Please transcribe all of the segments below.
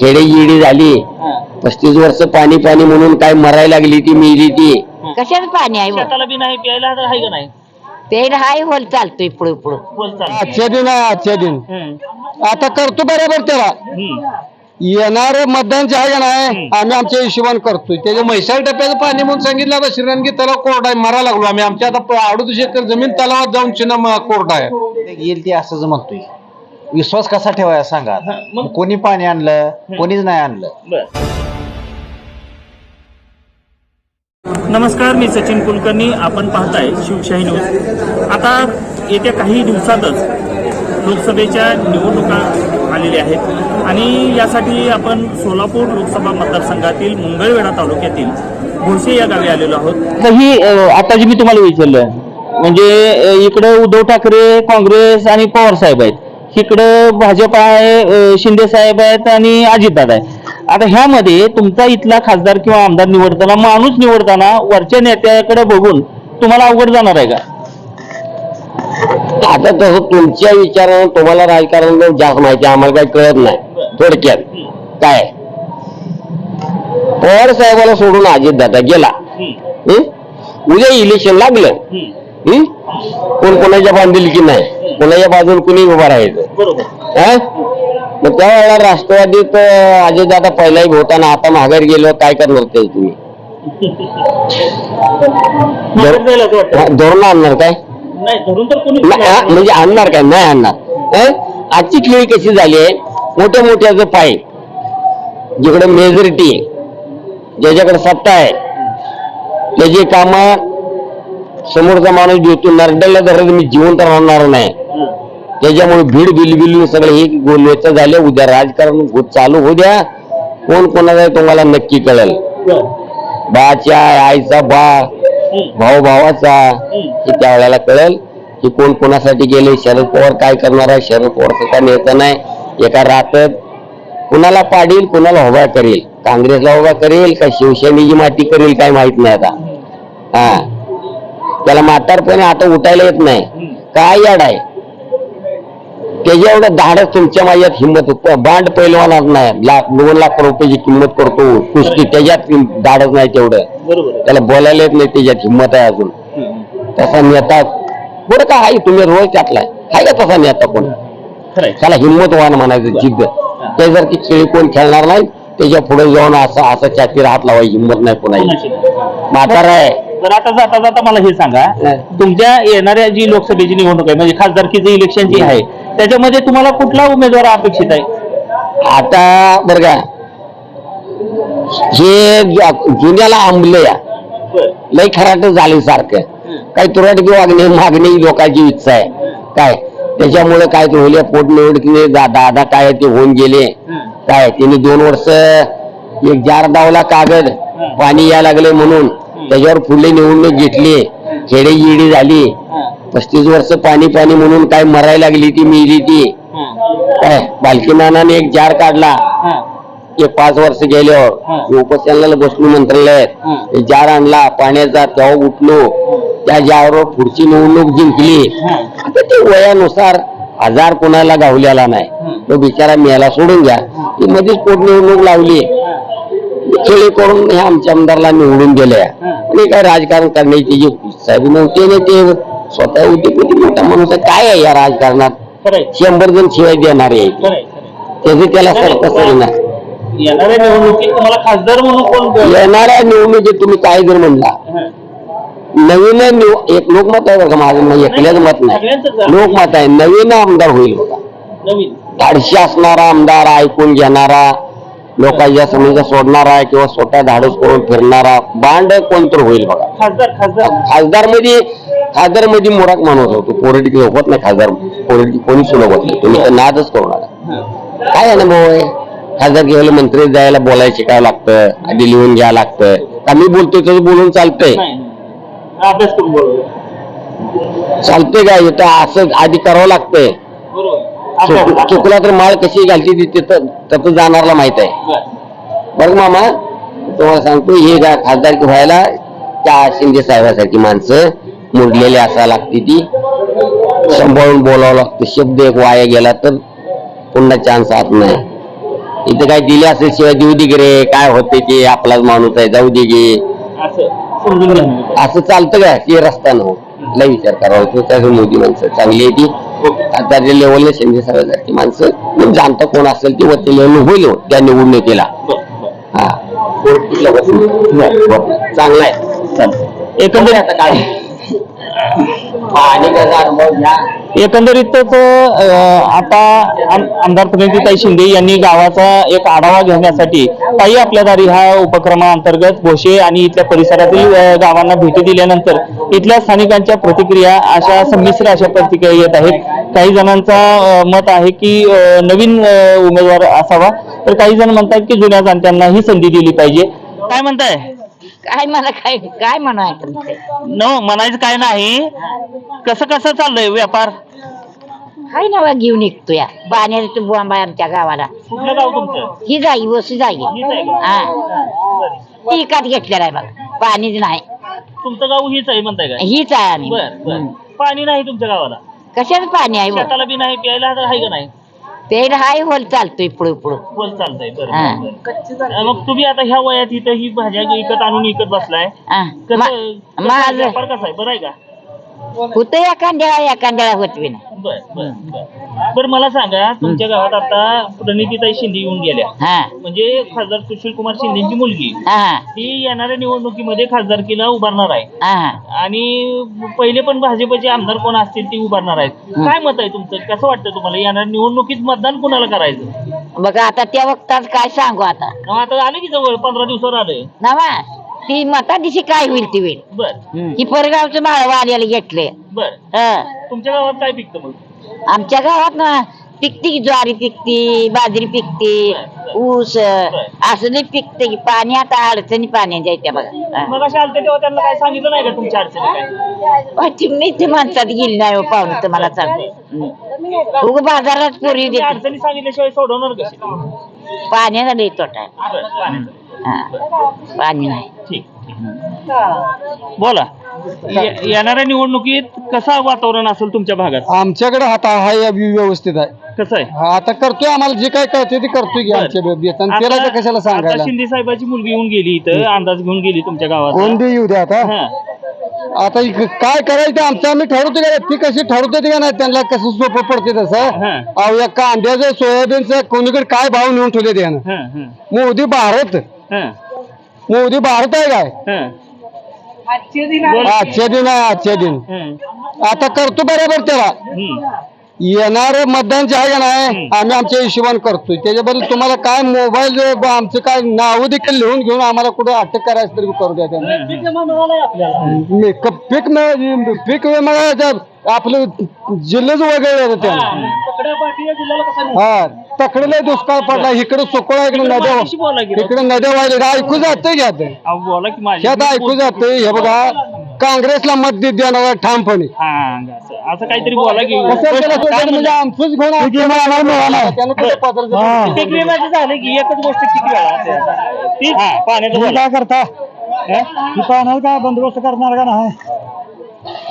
खेडे येडी झाली पस्तीस वर्ष पाणी पाणी म्हणून काय मरायला लागली ती मेली ती. कशाच पाणी आहे वर? शेताला बी नाही प्यायला तर आहे का नाही? पेड हाय होल चालतोय पुढे पुढे. बोल चाल. आजच्या दिन आहे आजच्या दिन. हम्म. आता करतो बरोबर त्याला. हम्म. येणार मतदान जे आहे का नाही आम्ही आमच्या हिशोबाने करतोय. त्याच्या म्हैसाळ टप्प्याचं पाणी म्हणून सांगितलं आता श्रीरंगी तलाव कोरडा आहे मरा लागलो आम्ही. आमच्या आता अडोतीस एकर जमीन तलावात जाऊन चिन्ह कोरडा आहे. येईल ते असंच म्हणतोय. विश्वास कसा ठेवायचा सांगा. हा, मग? कोणी पाणी आणलं कोणीच नाही आणलं? बर. नमस्कार मी सचिन कुलकर्णी. आपण पाहताय शिवशाही न्यूज. आता येत्या काही दिवसातच लोकसभेच्या निवडणुका आलेल्या आहेत. आणि यासाठी आपण सोलापूर लोकसभा मतदारसंघातील मंगळवेढा तालुक्यातील भोसे या गावी आलेलो आहोत. तर ही अ, आता जी मी तुम्हाला विचारलं. म्हणजे अ, इकडं उद्धव ठाकरे काँग्रेस आणि पवार साहेब आहेत. इकडं भाजप आहे शिंदे साहेब आहेत आणि अजितदादा आहे आता ह्यामध्ये तुमचा इथला खासदार किंवा आमदार निवडताना माणूस निवडताना वरच्या नेत्याकडे बघून तुम्हाला अवघड जाणार आहे का? आता तसं तुमच्या विचारानं तुम्हाला राजकारण जास्त माहिती आम्हाला काही कळत नाही. थोडक्यात. काय? पवार साहेबाला सोडून अजित दादा गेला हं? उद्या इलेक्शन लागलं? कोण कोणाच्या बांधील की नाही? कोणाच्या बाजून कुणी उभा राहायचं? हं? मग त्यावेळेला राष्ट्रवादीत अजित दादा पहिलाही होताना आता माघार गेलो काय करणार ते तुम्ही? धोरण आणणार काय? नाही धरून म्हणजे आणणार काय? नाही आणणार. हं? आजची खेळी कशी झाली आहे? मोठ्या मोठ्याचं पाय. जिकडे मेजॉरिटी ज्याच्याकडे सत्ता आहे त्याची काम समोरचा माणूस देतो नरड्याला धरत मी जिवंत राहणार नाही. त्याच्यामुळे भीड बिलबिल सगळे हे गोलवेच झाले. उद्या राजकारण हो- चालू होऊ द्या. कोण कोणाचा तुम्हाला नक्की कळेल. बाच्या आईचा बा भाऊ भावाचा हे त्यावेळेला कळेल की कोण कोणासाठी गेले. शरद पवार काय करणार आहे? शरद पवार सुद्धा नेता नाही. एका रातात कुणाला पाडील कुणाला उभा करेल? काँग्रेसला उभा करेल का शिवसेनेची माती करेल? काय माहीत नाही आता. हा. त्याला म्हातारपणे आता उठायला येत नाही. काय याड आहे? त्याच्या एवढं धाडच तुमच्या माझ्यात हिंमत होत. बांड पैलवानात नाही. लाख दोन लाख रुपयाची किंमत करतो. कुस्ती त्याच्यात धाडच नाही तेवढं. त्याला बोलायला येत नाही त्याच्यात हिंमत आहे अजून. तसा नेता बरं का आहे? तुम्ही रोज त्यातला आहे. का तसा नेता कोण? त्याला हिंमतवान म्हणायचं जिद्द. त्यासारखी खेळी कोण खेळणार नाही त्याच्या पुढे जाऊन असं असं छातीवर हात लावायची हिंमत नाही कोणाची. म्हातारा आहे. तर आता जाता जाता मला हे सांगा तुमच्या येणाऱ्या जी लोकसभेची निवडणूक आहे म्हणजे खासदारकीचं इलेक्शन जी आहे त्याच्यामध्ये तुम्हाला कुठला उमेदवार अपेक्षित आहे? आता बरं का हे जु- जुन्याला आंबले या. लय खराट झाले सारखं. काही तुरटकी वागणे मागणी लोकांची इच्छा आहे. काय? त्याच्यामुळे काय ते होईल पोटनिवडणुकीने दादा काय ते होऊन गेले. काय? त्यांनी दोन वर्ष एक जार दावला कागद पाणी यायला लागले म्हणून. त्याच्यावर पुढली निवडणूक घेतली खेडे येडी झाली पस्तीस वर्ष पाणी पाणी म्हणून काय मरायला लागली ती मेली ती. काय? बालकी नानाने एक जार काढला. एक पाच वर्ष गेल्यावर उपोषणाला बसलो मंत्रालयात. जार आणला पाण्याचा तेव्हा उठलो. त्या जारवर पुढची निवडणूक जिंकली. आता ते वयानुसार हजार कोणाला गावलेला नाही. तो बिचारा मेला सोडून घ्या. ती मध्येच पोटनिवडणूक लावली. खेळी करून ह्या आमच्या आमदारला निवडून गेल्या आणि काय राजकारण करण्याची जी आहे नव्हती आणि ते स्वतः होते किती मोठा माणूस काय आहे या राजकारणात? शंभर जण शिवाय देणारे त्याचे त्याला सरकत ना येणाऱ्या निवडणुकीत तुम्हाला खासदार म्हणून कोण बोल- येणाऱ्या निवडणुकीत तुम्ही काय जर म्हणला. हं. नवीन निव- एक लोकमत आहे का माझं नाही एकल्याच मत नाही. लोकमत आहे. नवीन आमदार होईल बघा. नवीन. धाडशी असणारा आमदार ऐकून घेणारा लोकांच्या समजा सोडणारा किंवा स्वतः धाडस करून फिरणारा बांड कोणतर होईल बघा. खासदार खासदार. खासदारमध्ये खासदारमध्ये मोराक माणूस होतो पॉलिटिकल होत नाही खासदार पॉलिटिक कोणी सुलभ होत नाही तुम्ही तर नादच करू नका. काय अनुभव आहे? खासदार घ्यायला मंत्री जायला बोलायला शिकायला लागतं आधी लिहून घ्यायला लागतं का मी बोलतोय तसं बोलून चालतंय. अभ्यास करून बोलवलं चालतंय का? इथं असं आधी करावं लागतंय. चुक-. चुकला तर माळ कशी घालची ती तिथं तिथं जाणारला माहीत आहे. बरं. मामा तुम्हाला सांगतो हे का खासदारकी व्हायला त्या शिंदे साहेबासारखी माणसं मुडलेली असायला लागते ती. सांभाळून बोलावं लागतं शब्द एक वाया गेला तर पुन्हा चान्स आत नाही. इथं काय दिले असेल शिवाय देऊ दे गे रे काय होते की आपलाच माणूस आहे जाऊ दे गे असं समजून घ्या असं चालतं का? ते रस्ता न लय विचार करावा तो त्याचं मोदी माणसं चांगली आहे ती. जे लेवलला शिंदे साहेबांसारखी माणसं मग जाणता कोण असेल ते वरती लेवल होईल हो, त्या निवडणुकीला. हा? चांगला आहे. एकंदरीत आता काय? आणि त्याचा अनुभव घ्या. एकंदरीतच आता आमदार प्रणितीताई शिंदे यांनी गावाचा एक आढावा घेण्यासाठी ताई आपल्या दारी हा उपक्रमाअंतर्गत घोषे आणि इथल्या परिसरातील गावांना भेटी दिल्यानंतर इथल्या स्थानिकांच्या प्रतिक्रिया अशा संमिश्र अशा प्रतिक्रिया येत आहेत. काही जणांचा मत आहे की नवीन उमेदवार असावा. तर काही जण म्हणतात की जुन्या जाणत्यांना ही संधी दिली पाहिजे. काय म्हणताय? काय मला काय काय म्हणाय न म्हणायचं काय नाही. कसं कसं चाललंय व्यापार? हाय ना बा घेऊन निघतो या. पाण्याचं बॉम्ब आहे आमच्या गावाला. कुठलं गाव तुमचं? ही जाई वसू जाई. हीच आहे का? हा ती विकत घेतलेला आहे बघा. पाणीच नाही. तुमचं गाव हीच आहे म्हणताय काय? हीच आहे आम्ही. बर बर. पाणी नाही तुमच्या गावाला. कशाच पाणी आहे शेताला बी नाही प्यायला तर आहे का नाही? ते हाय होल चालतोय पुढे पुढे बोल चालतंय बरं, हा. बरं बरं. मग तुम्ही आता ह्या वयात इथं ही भाज्या विकत आणून विकत बसलाय कसं कसं आहे? माझ व्यापार कसा आहे बरं आहे का होतं एखाद्याला एखाद्याला होत बी नाही. बर बर बर. बरं मला सांगा तुमच्या गावात आता प्रणितीताई शिंदे येऊन गेल्या. हा. म्हणजे खासदार सुशील कुमार शिंदेची मुलगी. हा ती येणाऱ्या निवडणुकीमध्ये खासदारकीला उभारणार आहे. हा आणि पहिले पण भाजपचे आमदार कोण असतील ते उभारणार आहेत. काय मत आहे तुमचं? कसं वाटतं तुम्हाला? येणाऱ्या निवडणुकीत मतदान कोणाला करायचं? बघा आता त्या वक्तात काय सांगू आता? आता आलं की जवळ पंधरा दिवसावर आलंय नवा? ती मता दिशी काय होईल ती होईल. बर. ही परगावचं माळवा आलेलं घेतले. बर. तुमच्या गावात काय पिकतं मग? आमच्या गावात ना पिकते की ज्वारी पिकते बाजरी पिकते ऊस असं नाही पिकते की पाणी आता अडचणी पाण्याच्या येत्या बघा. मग अशा आलते तेव्हा त्यांना काय सांगितलं नाही का तुमच्या अडचणी काय. ती मी ते माणसात गेली नाही हो पाहुणे तुम्हाला सांगतो उग बाजारात पोरी देते अडचणी सांगितल्याशिवाय सोडवणार कसे पाण्याचा लई तोटा आहे. बरं, पाण्याचं. हा. पाणी नाही. ठीक ठीक. बोला. ये- येणाऱ्या निवडणुकीत कसं वातावरण असेल तुमच्या भागात? आमच्याकडे आता हा या व्य- व्यवस्थित आहे. कसं आहे? हा, आता करतोय आम्हाला जे काय कळते ते करतोय की आमच्या त्याला आता- तर कशाला आता सांगायला? शिंदे साहेबाची मुलगी येऊन गेली इथं अंदाज घेऊन गेली तुमच्या गावात कोण बी येऊ द्या आता. आता इक- काय करायचं? ते आमचं आम्ही ठरवतो का? ती कशी ठरवते का नाही? त्यांना कसं सोपं पडते तसं? हा. अहो या कांद्याचं सोयाबीनचं कोणीकडे काय भाव नेऊन ठेवले त्यानं? हा, हा, मोदी भारत. हा, मोदी भारत आहे काय हा. आजच्या दिन आहे आजच्या दिन हा. आता करतो बरोबर त्याला. येणार मतदान जे आहे नाही आम्ही आमच्या हिशोबाने करतोय. त्याच्याबद्दल तुम्हाला काय मोबाईल आमचं काय नाव देखील लिहून घेऊन आम्हाला कुठे अटक करायचं तरी करू द्या पीक पीक विमा आपलं जिल्ह्याच वगैरे त्यानं हा. तकडे दुष्काळ पडला. इकडे सुकळा इकडे नद्या. इकडे नद्या वाहिले ऐकू जाते घ्या ऐकू जाते हे बघा. काँग्रेसला मत देणार ठामपणे. हा असं असं काहीतरी बोला की म्हणजे? आमचंच घेऊन त्यानं कुठे पदर झालं की एकच गोष्ट किती वेळा पाण्याचं बोला. काय करता? पाण्याला काय बंदोबस्त करणार का नाही?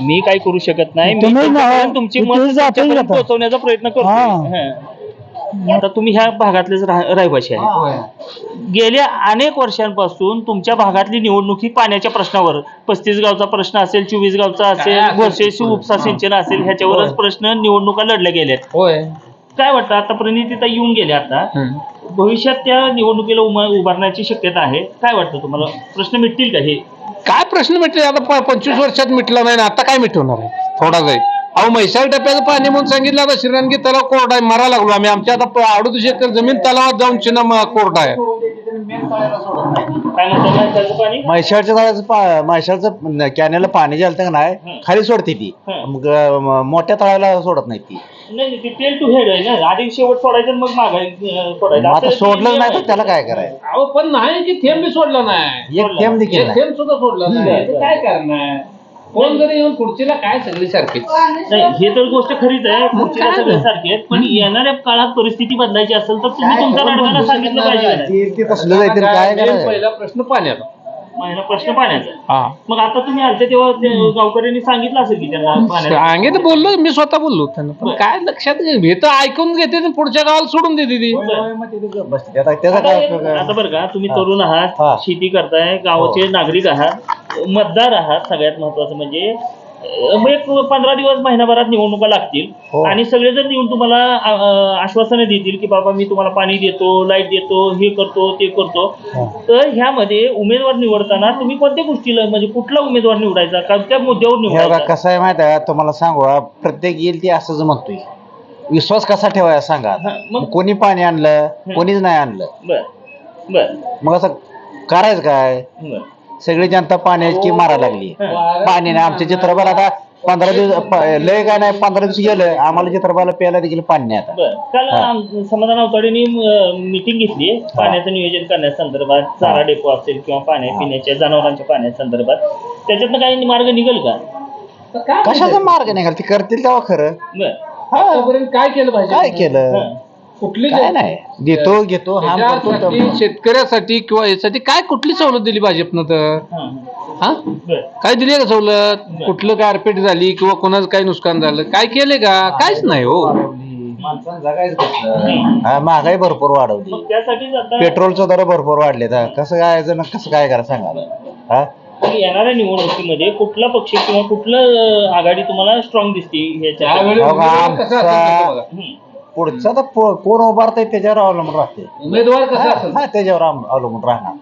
मी काही करू शकत नाही. मी तुम्ही ना- तुमची मत तुम्ही जाता तुमच्यापर्यंत जाता. पोहोचवण्याचा प्रयत्न करतो हा. आता तुम्ही ह्या भागातलेच राह- रहिवासी आहे. गेल्या अनेक वर्षांपासून तुमच्या भागातली निवडणूक ही पाण्याच्या प्रश्नावर पस्तीस गावचा प्रश्न असेल चोवीस गावचा असेल वर्षेशी उपसा सिंचन असेल ह्याच्यावरच प्रश्न निवडणुका लढल्या गेल्यात. होय. काय वाटतं? आता प्रणितीता येऊन गेल्या आता. भविष्यात त्या निवडणुकीला उमा- उभारण्याची शक्यता आहे. काय वाटतं तुम्हाला? प्रश्न मिटतील का हे? काय प्रश्न मिटले? आता प- पंचवीस वर्षात मिटला नाही ना आता काय मिटवणार आहे? थोडा जाईल अहो म्हैसाळ टप्प्याचं पाणी म्हणून सांगितलं आता श्रीरंगी तलाव कोरडा आहे मरा लागलो आम्ही. आमच्या आता अडोतीस एकर जमीन तलावात जाऊन चिन्ह कोरडा आहे. काय म्हणतात म्हैसाळचं कॅनेलला पाणी जे आलं का नाही खाली सोडते ती. मग मोठ्या तळाला सोडत नाही ती. नाही नाही, ते तेल टू हेड आहे ना. आधी शेवट सोडायचं आणि मग मागाय सोडायचं. मग आता असं सोडलं नाही तर. त्याला काय करायचं? अहो पण नाही की थेंब बी सोडला नाही. एक थेंब देखील थेंब सुद्धा सोडला नाही. काय करणार? कोण जरी येऊन खुर्चीला काय सगळी सारखी? नाही हे तर गोष्ट खरीच आहे खुर्चीला सगळे सारखे आहेत पण येणाऱ्या काळात परिस्थिती बदलायची असेल तर तुम्ही तुमच्या नाटकाला सांगितलं पाहिजे. का नाही? ते- ते तसलं जायचं काय करायचं? पहिला प्रश्न पाण्याचा. महिना प्रश्न पाण्याचा. हा. मग आता तुम्ही आलते तेव्हा ते गावकऱ्यांनी सांगितलं असेल की त्यांना पाण्याचा सांगितलं बोललो मी स्वतः बोललो. त्यांना पण काय लक्षात घे हे तर ऐकून घेते आणि पुढच्या गावाला सोडून देते ती. बसते. आता त्याचा काय उपयोग आता आहे? बरं का तुम्ही तरुण आहात हा. शेती करताय गावाचे नागरिक आहात. मतदार आहात सगळ्यात महत्वाचं म्हणजे अं, एक पंधरा दिवस महिनाभरात निवडणुका लागतील. हो. आणि सगळेजण येऊन तुम्हाला आश्वासनं देतील की बाबा मी तुम्हाला पाणी देतो लाइट देतो हे करतो ते करतो. तर ह्यामध्ये उमेदवार निवडताना तुम्ही कोणत्या गोष्टीला म्हणजे कुठला उमेदवार निवडायचा? कोणत्या मुद्द्यावर हे बघा निवडायचा कसं आहे माहिती आहे तुम्हाला सांगू हा, प्रत्येक येईल ते असंच म्हणतोय. विश्वास कसा ठेवायचा सांगा. हा, मग? मग कोणी पाणी आणलं कोणीच नाही आणलं. बर बर. मग असं करायचं काय? बर. सगळी जनता पाण्याची मारायला लागली. हा. पाणी नाही आमच्या चित्रपट आता पंधरा दिवस प- लय काय नाही पंधरा दिवस गेलं आम्हाला चित्रपटाला प्यायला देखील पाणी नाही आता. बर. काल हा. आम- समाधान अवताडेंनी मीटिंग घेतली. पाण्याचं नियोजन करण्यासंदर्भात चारा डेपो असेल किंवा पाण्या पिण्याच्या जनावरांच्या पाण्यासंदर्भात त्याच्यातनं काही मार्ग निघेल का? कशाचा मार्ग निघाल? ते करतील तेव्हा खरं. बर. हा, आतापर्यंत काय केलं पाहिजे? काय केलं? हा. कुठली काय नाही. देतो घेतो हा करतो तर- शेतकऱ्यासाठी किंवा यासाठी काय कुठली सवलत दिली भाजपनं तर? हा. हा? बर. काय दिली का सवलत? कुठलं गारपीट झाली किंवा कोणाचं काय नुकसान झालं? काय केले का? काहीच नाही हो. माणसानं जगायचं कसं? हा, महागाई भरपूर वाढवली. मग त्यासाठीच आता पेट्रोलचे दर भरपूर वाढले तर कसं काय ना कसं काय करा सांगा हा? येणाऱ्या निवडणुकीमध्ये कुठला पक्ष किंवा कुठलं अं, आघाडी तुम्हाला स्ट्रॉंग दिसते त्यावेळी हो का, आमचा-. हम्म. पुढचा तर पो- कोण उभारतंय त्याच्यावर अवलंबून राहते. उमेदवार कसा असेल? हा त्याच्यावर अव- अवलंबून राहणार.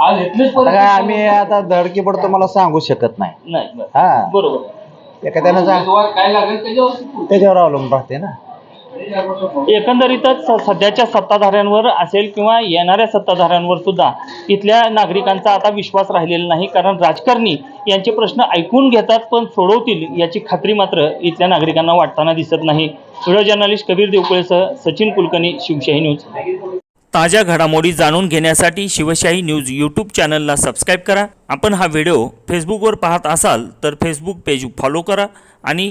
आज इथलीच आता काय आम्ही आता धडकीपड तुम्हाला सांगू शकत नाही. नाही बर. हा. बरोबर. एखाद्यानं सांग. उमेदवार काय लागेल त्याच्यावर? त्याच्यावर अवलंबून राहते ना. एकंदरीतच स- सध्याच्या सत्ताधाऱ्यांवर असेल किंवा येणाऱ्या सत्ताधाऱ्यांवर सुद्धा इथल्या नागरिकांचा आता विश्वास राहिलेला नाही. कारण राजकारणी यांचे प्रश्न ऐकून घेतात पण सोडवतील याची खात्री मात्र इथल्या नागरिकांना वाटताना दिसत नाही. व्हिडिओ जर्नलिस्ट कबीर देवकुळेसह सचिन कुलकर्णी शिवशाही न्यूज. ताज्या घडामोडी जाणून घेण्यासाठी शिवशाही न्यूज यूट्यूब चॅनलला सबस्क्राईब करा. आपण हा व्हिडिओ फेसबुकवर पाहत असाल तर फेसबुक पेज फॉलो करा आणि